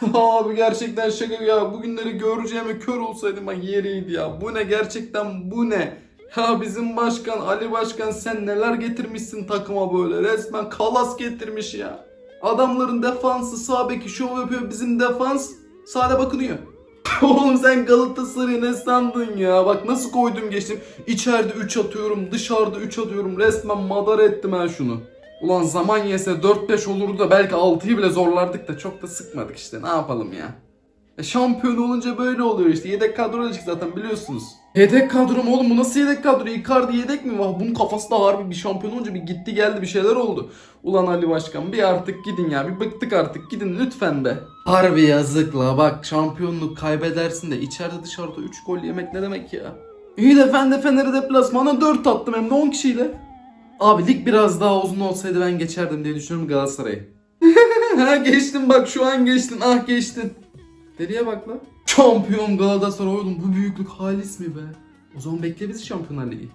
Abi gerçekten şaka ya. Bugünleri göreceğime kör olsaydım bak yeriydi ya. Bu ne gerçekten bu ne? Ya bizim başkan Ali Başkan sen neler getirmişsin takıma böyle. Resmen kalas getirmiş ya. Adamların defansı sağ beki şov yapıyor. Bizim defans sade bakınıyor. Oğlum sen Galatasaray'ı ne sandın ya? Bak nasıl koydum geçtim. İçeride 3 atıyorum, dışarıda 3 atıyorum. Resmen madara ettim ben şunu. Ulan zaman yese 4-5 olurdu da belki 6'yı bile zorlardık da çok da sıkmadık işte. Ne yapalım ya? E şampiyon olunca böyle oluyor işte. Yedek kadroya çık zaten biliyorsunuz. Yedek kadro mu oğlum? Bu nasıl yedek kadro? Icardi yedek mi? Vah bunun kafası da harbi bir şampiyon olunca bir gitti geldi bir şeyler oldu. Ulan Ali Başkan bir artık gidin ya. Bir bıktık artık. Gidin lütfen be. Harbi yazık la. Bak şampiyonluk kaybedersin de içeride dışarıda 3 gol yemek ne demek ya? İyi de Fener Fener'e deplasmana 4 attım hem de 10 kişiyle. Abi lig biraz daha uzun olsaydı ben geçerdim diye düşünüyorum Galatasaray'ı. ha geçtin bak şu an geçtin ah geçtin. Deliye bak lan. Şampiyon Galatasaray oğlum bu büyüklük halis mi be? O zaman bekle bizi Şampiyonlar Ligi.